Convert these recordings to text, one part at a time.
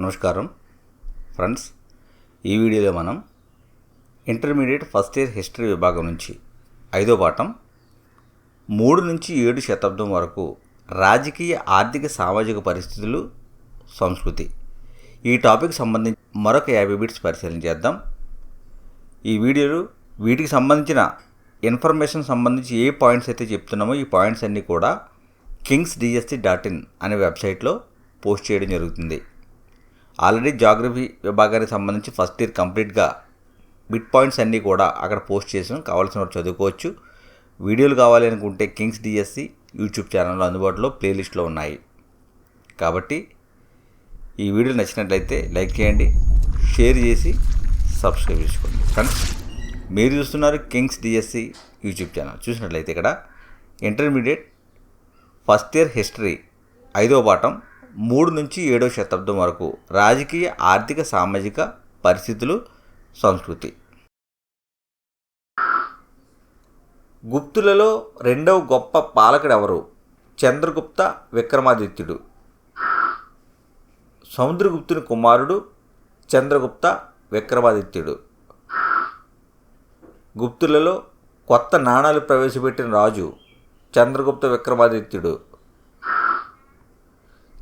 నమస్కారం. ఫ్రెండ్స్ ఈ వీడియోలో మనం ఇంటర్మీడియట్ ఫస్ట్ ఇయర్ హిస్టరీ విభాగం నుంచి ఐదో పాఠం మూడు నుంచి ఏడు శతాబ్దం వరకు రాజకీయ ఆర్థిక సామాజిక పరిస్థితులు సంస్కృతి. ఈ టాపిక్ సంబంధించి మరొక యాభై బిట్స్ పరిశీలన చేద్దాం. ఈ వీడియోలు వీటికి సంబంధించిన ఇన్ఫర్మేషన్ సంబంధించి ఏ పాయింట్స్ అయితే చెప్తున్నామో ఈ పాయింట్స్ అన్నీ కూడా కింగ్స్ డిఎస్టీ డాట్ ఇన్ అనే వెబ్సైట్లో పోస్ట్ చేయడం జరుగుతుంది. ఆల్రెడీ జాగ్రఫీ విభాగానికి సంబంధించి ఫస్ట్ ఇయర్ కంప్లీట్గా బిట్ పాయింట్స్ అన్నీ కూడా అక్కడ పోస్ట్ చేసాం. కావాల్సిన వారు చదువుకోవచ్చు. వీడియోలు కావాలి అనుకుంటే కింగ్స్ డిఎస్సి యూట్యూబ్ ఛానల్లో అందుబాటులో ప్లేలిస్ట్లో ఉన్నాయి. కాబట్టి ఈ వీడియో నచ్చినట్లయితే లైక్ చేయండి షేర్ చేసి సబ్స్క్రైబ్ చేసుకోండి. ఫ్రెండ్స్ మీరు చూస్తున్నారు కింగ్స్ డిఎస్సి యూట్యూబ్ ఛానల్. చూసినట్లయితే ఇక్కడ ఇంటర్మీడియట్ ఫస్ట్ ఇయర్ హిస్టరీ ఐదో పాఠం మూడు నుంచి ఏడో శతాబ్దం వరకు రాజకీయ ఆర్థిక సామాజిక పరిస్థితులు సంస్కృతి. గుప్తులలో రెండవ గొప్ప పాలకుడు ఎవరు చంద్రగుప్త విక్రమాదిత్యుడు. సముద్రగుప్తుని కుమారుడు చంద్రగుప్త విక్రమాదిత్యుడు. గుప్తులలో కొత్త నాణాలు ప్రవేశపెట్టిన రాజు చంద్రగుప్త విక్రమాదిత్యుడు.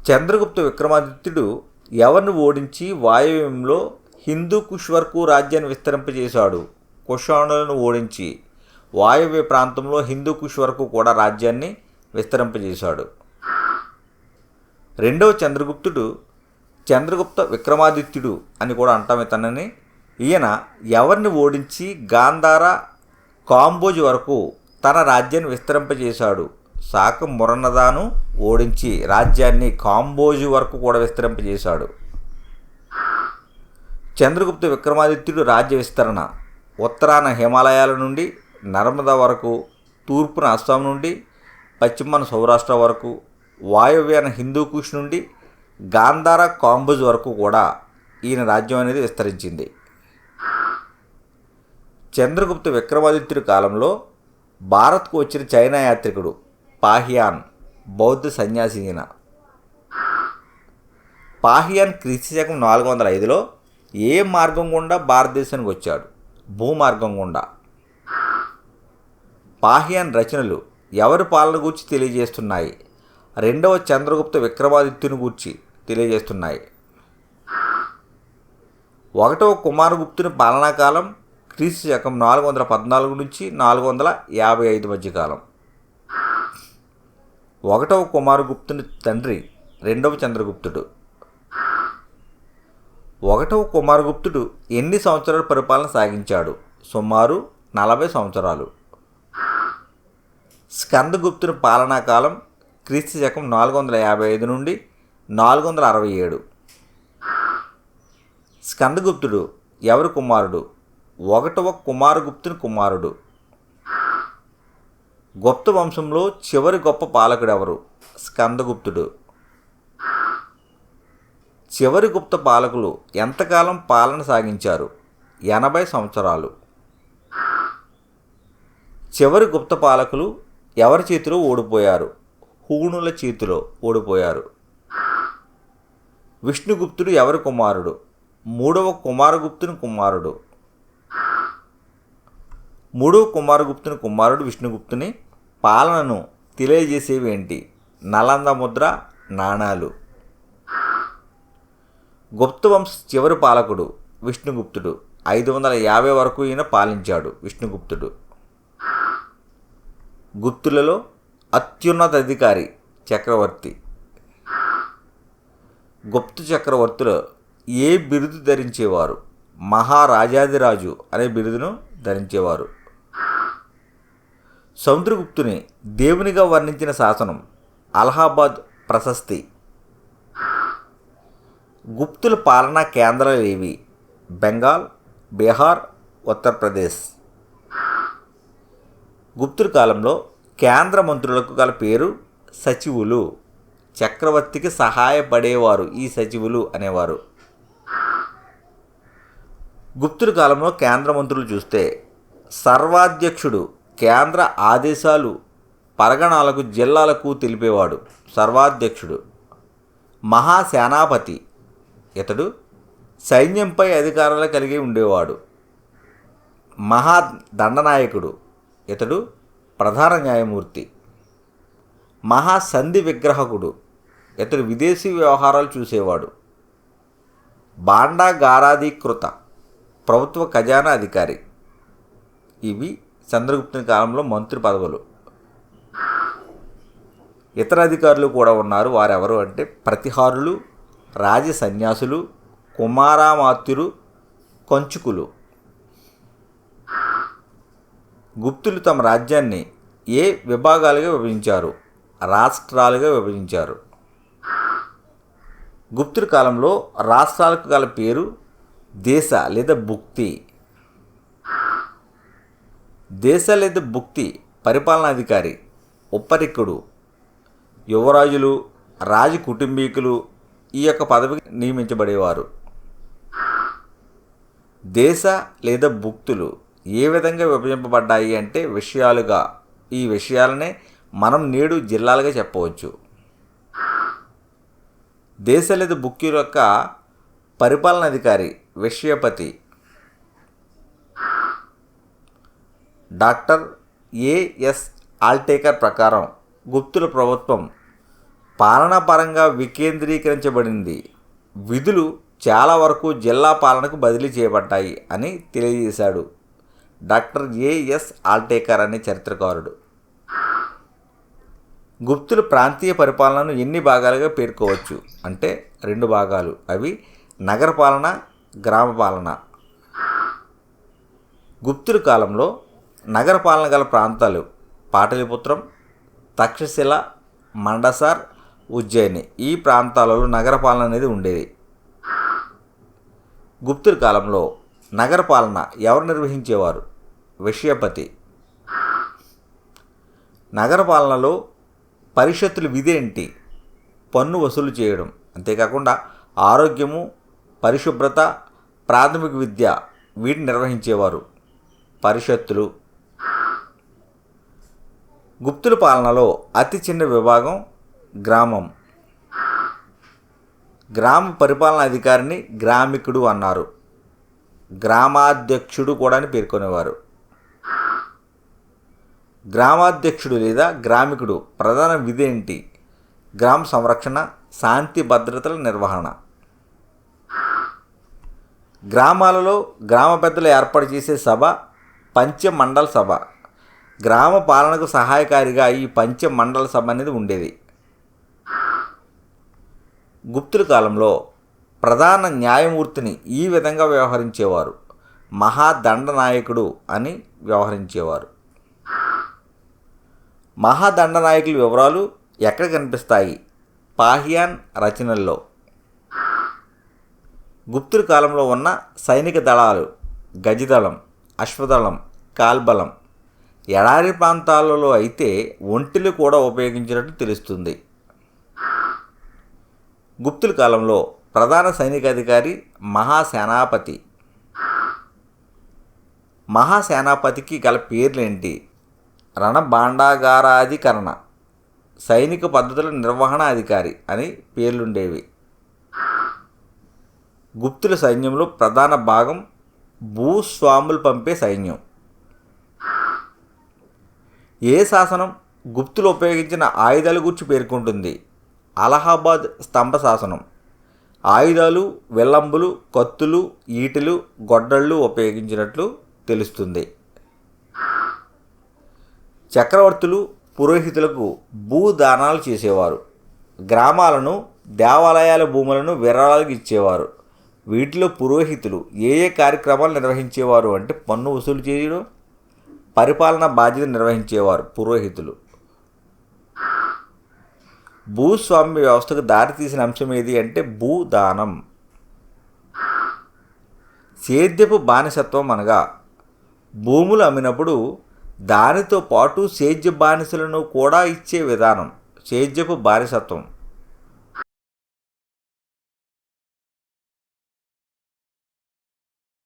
చంద్రగుప్త విక్రమాదిత్యుడు ఎవరిని ఓడించి వాయవ్యంలో హిందూ కుష్ వరకు రాజ్యాన్ని విస్తరింపజేశాడు? కుషాణులను ఓడించి వాయువ్య ప్రాంతంలో హిందూ కుష్ వరకు కూడా రాజ్యాన్ని విస్తరింపజేశాడు. రెండవ చంద్రగుప్తుడు చంద్రగుప్త విక్రమాదిత్యుడు అని కూడా అంటాం ఇతనని. ఈయన ఎవరిని ఓడించి గాంధార కాంబోజ్ వరకు తన రాజ్యాన్ని విస్తరింపజేశాడు? సాక మురన్నదాను ఓడించి రాజ్యాన్ని కాంబోజు వరకు కూడా విస్తరింపజేశాడు. చంద్రగుప్త విక్రమాదిత్యుడు రాజ్య విస్తరణ ఉత్తరాన హిమాలయాల నుండి నర్మదా వరకు తూర్పున అస్సాం నుండి పశ్చిమాన సౌరాష్ట్ర వరకు వాయువ్యాన హిందూకుష్ నుండి గాంధార కాంబోజ్ వరకు కూడా ఈయన రాజ్యం అనేది విస్తరించింది. చంద్రగుప్త విక్రమాదిత్యుడి కాలంలో భారత్కు వచ్చిన చైనా యాత్రికుడు పాహియాన్ బౌద్ధ సన్యాసి ఈయన పాహియాన్ క్రీస్తు శకం నాలుగు వందల ఐదులో ఏ మార్గం గుండా భారతదేశానికి వచ్చాడు? భూమార్గం గుండా. పాహియాన్ రచనలు ఎవరి పాలన గూర్చి తెలియజేస్తున్నాయి? రెండవ చంద్రగుప్త విక్రమాదిత్యుని గూర్చి తెలియజేస్తున్నాయి. ఒకటవ కుమారగుప్తుని పాలనాకాలం క్రీస్తు శకం నాలుగు వందల పద్నాలుగు నుంచి నాలుగు వందల యాభై ఐదు మధ్య కాలం. ఒకటవ కుమారగుప్తుని తండ్రి రెండవ చంద్రగుప్తుడు. ఒకటవ కుమారగుప్తుడు ఎన్ని సంవత్సరాల పరిపాలన సాగించాడు? సుమారు నలభై సంవత్సరాలు. స్కందగుప్తుని పాలనా కాలం క్రీస్తు శకం నాలుగు వందల యాభై ఐదు నుండి నాలుగు వందల అరవై ఏడు. స్కందగుప్తుడు ఎవరి కుమారుడు? ఒకటవ కుమారగుప్తుని కుమారుడు. గుప్త వంశంలో చివరి గొప్ప పాలకుడు ఎవరు స్కందగుప్తుడు. చివరి గుప్త పాలకులు ఎంతకాలం పాలన సాగించారు? ఎనభై సంవత్సరాలు. చివరి గుప్త పాలకులు ఎవరి చేతిలో ఓడిపోయారు? హూణుల చేతిలో ఓడిపోయారు. విష్ణుగుప్తుడు ఎవరి కుమారుడు? మూడవ కుమారగుప్తుని కుమారుడు. మూడు కుమారగుప్తుని కుమారుడు విష్ణుగుప్తుని పాలనను తెలియజేసేవి ఏంటి నలంద ముద్ర నాణాలు. గుప్తవంశ చివరి పాలకుడు విష్ణుగుప్తుడు. ఐదు వందల యాభై వరకు ఈయన పాలించాడు విష్ణుగుప్తుడు. గుప్తులలో అత్యున్నత అధికారి చక్రవర్తి. గుప్త చక్రవర్తులు ఏ బిరుదు ధరించేవారు? మహారాజాదిరాజు అనే బిరుదును ధరించేవారు. సముద్రగుప్తుని దేవునిగా వర్ణించిన శాసనం అలహాబాద్ ప్రశస్తి. గుప్తుల పాలనా కేంద్రాలు ఏవి? బెంగాల్ బీహార్ ఉత్తరప్రదేశ్. గుప్తుల కాలంలో కేంద్ర మంత్రులకు గల పేరు సచివులు. చక్రవర్తికి సహాయపడేవారు ఈ సచివులు అనేవారు. గుప్తుల కాలంలో కేంద్ర మంత్రులు చూస్తే సర్వాధ్యక్షుడు కేంద్ర ఆదేశాలు పరగణాలకు జిల్లాలకు తెలిపేవాడు సర్వాధ్యక్షుడు. మహాసేనాపతి. ఇతడు సైన్యంపై అధికారాలు కలిగి ఉండేవాడు. మహా దండనాయకుడు ఇతడు ప్రధాన న్యాయమూర్తి. మహాసంధి విగ్రహకుడు. ఇతడు విదేశీ వ్యవహారాలు చూసేవాడు. బాండాగారాధీకృత. ప్రభుత్వ ఖజానా అధికారి. ఇవి చంద్రగుప్తుని కాలంలో మంత్రి పదవులు. ఇతర అధికారులు కూడా ఉన్నారు. వారెవరు అంటే ప్రతిహారులు రాజ సన్యాసులు కుమారామాత్యులు కంచుకులు. గుప్తులు తమ రాజ్యాన్ని ఏ విభాగాలుగా విభజించారు? రాష్ట్రాలుగా విభజించారు. గుప్తుల కాలంలో రాష్ట్రాలకు గల పేరు దేశ లేదా భుక్తి. దేశ భుక్తి పరిపాలనాధికారి ఉప్పరిక్కుడు యువరాజులు రాజ కుటుంబీకులు ఈ యొక్క పదవికి నియమించబడేవారు. దేశ లేదా భుక్తులు ఏ విధంగా విభజింపబడ్డాయి అంటే విషయాలుగా ఈ విషయాలనే మనం నేడు జిల్లాలుగా చెప్పవచ్చు. దేశ లేదా భుక్తుల యొక్క పరిపాలనాధికారి విషయపతి డాక్టర్ ఏఎస్ ఆల్టేకర్ ప్రకారం గుప్తుల ప్రభుత్వం పాలనాపరంగా వికేంద్రీకరించబడింది. విధులు చాలా వరకు జిల్లా పాలనకు బదిలీ చేయబడ్డాయి అని తెలియజేశాడు డాక్టర్ ఏఎస్ ఆల్టేకర్ అనే చరిత్రకారుడు. గుప్తులు ప్రాంతీయ పరిపాలనను ఎన్ని భాగాలుగా పేర్కోవచ్చు? అంటే రెండు భాగాలు. అవి నగరపాలన గ్రామపాలన. గుప్తుల కాలంలో నగరపాలన గల ప్రాంతాలు పాటలిపుత్రం తక్షశిల మండసార్ ఉజ్జయిని. ఈ ప్రాంతాలలో నగరపాలన అనేది ఉండేది. గుప్తుల కాలంలో నగరపాలన ఎవరు నిర్వహించేవారు? విషయపతి. నగరపాలనలో పరిషత్తులు విధేంటి పన్ను వసూలు చేయడం. అంతేకాకుండా ఆరోగ్యము పరిశుభ్రత ప్రాథమిక విద్య వీటిని నిర్వహించేవారు. పరిషత్తులు గుప్తుల పాలనలో అతి చిన్న విభాగం గ్రామం. గ్రామ పరిపాలనా అధికారిని గ్రామికుడు అన్నారు. గ్రామాధ్యక్షుడు కూడా అని పేర్కొనేవారు. గ్రామాధ్యక్షుడు లేదా గ్రామికుడు ప్రధాన విధి ఏంటి? గ్రామ సంరక్షణ శాంతి భద్రతల నిర్వహణ. గ్రామాలలో గ్రామ పెద్దలు ఏర్పాటు చేసే సభ పంచమండల సభ. గ్రామ పాలనకు సహాయకారిగా ఈ పంచమండల సభ అనేది ఉండేది. గుప్తుల కాలంలో ప్రధాన న్యాయమూర్తిని ఈ విధంగా వ్యవహరించేవారు. మహాదండనాయకుడు అని వ్యవహరించేవారు. మహాదండనాయకుల వివరాలు ఎక్కడ కనిపిస్తాయి? పాహియాన్ రచనల్లో. గుప్తుల కాలంలో ఉన్న సైనిక దళాలు గజదళం అశ్వదళం కాల్బలం ఎడారి ప్రాంతాలలో అయితే ఒంటిలు కూడా ఉపయోగించినట్టు తెలుస్తుంది. గుప్తుల కాలంలో ప్రధాన సైనికాధికారి మహాసేనాపతి. మహాసేనాపతికి గల పేర్లేంటి? రణభాండాగారాధికరణ సైనిక పద్ధతుల నిర్వహణ అధికారి అని పేర్లుండేవి. గుప్తుల సైన్యంలో ప్రధాన భాగం భూస్వాములు పంపే సైన్యం. ఏ శాసనం గుప్తులు ఉపయోగించిన ఆయుధాల గురించి పేర్కొంటుంది? అలహాబాద్ స్తంభ శాసనం. ఆయుధాలు వెల్లంబులు కత్తులు ఈటెలు గొడ్డళ్ళు ఉపయోగించినట్లు తెలుస్తుంది. చక్రవర్తులు పురోహితులకు భూదానాలు చేసేవారు. గ్రామాలను దేవాలయాల భూములను విరాళాలకు ఇచ్చేవారు. వీటిలో పురోహితులు ఏ ఏ కార్యక్రమాలు నిర్వహించేవారు అంటే పన్ను వసూలు చేయడం పరిపాలన బాధ్యత నిర్వహించేవారు పురోహితులు. భూస్వామ్య వ్యవస్థకు దారితీసిన అంశం ఏది అంటే భూదానం. సేద్యపు బానిసత్వం అనగా భూములు అమ్మినప్పుడు దానితో పాటు సేద్య బానిసలను కూడా ఇచ్చే విధానం సేద్యపు బానిసత్వం.